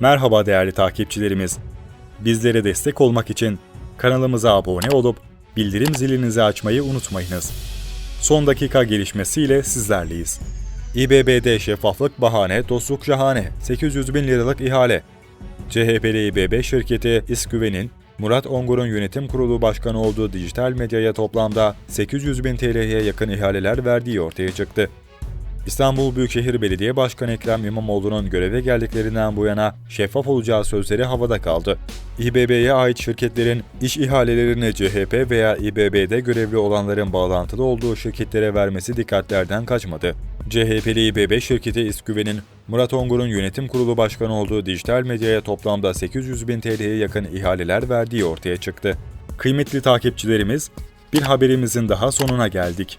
Merhaba değerli takipçilerimiz. Bizlere destek olmak için kanalımıza abone olup bildirim zilinizi açmayı unutmayınız. Son dakika gelişmesiyle sizlerleyiz. İBB'de şeffaflık bahane, dostluk şahane. 800 bin liralık ihale. CHP'li İBB şirketi İSKÜVE'nin Murat Ongur'un yönetim kurulu başkanı olduğu dijital medyaya toplamda 800 bin TL'ye yakın ihaleler verdiği ortaya çıktı. İstanbul Büyükşehir Belediye Başkanı Ekrem İmamoğlu'nun göreve geldiklerinden bu yana şeffaf olacağı sözleri havada kaldı. İBB'ye ait şirketlerin iş ihalelerini CHP veya İBB'de görevli olanların bağlantılı olduğu şirketlere vermesi dikkatlerden kaçmadı. CHP'li İBB şirketi İSKÜVE'nin Murat Ongur'un yönetim kurulu başkanı olduğu dijital medyaya toplamda 800 bin TL'ye yakın ihaleler verdiği ortaya çıktı. Kıymetli takipçilerimiz, bir haberimizin daha sonuna geldik.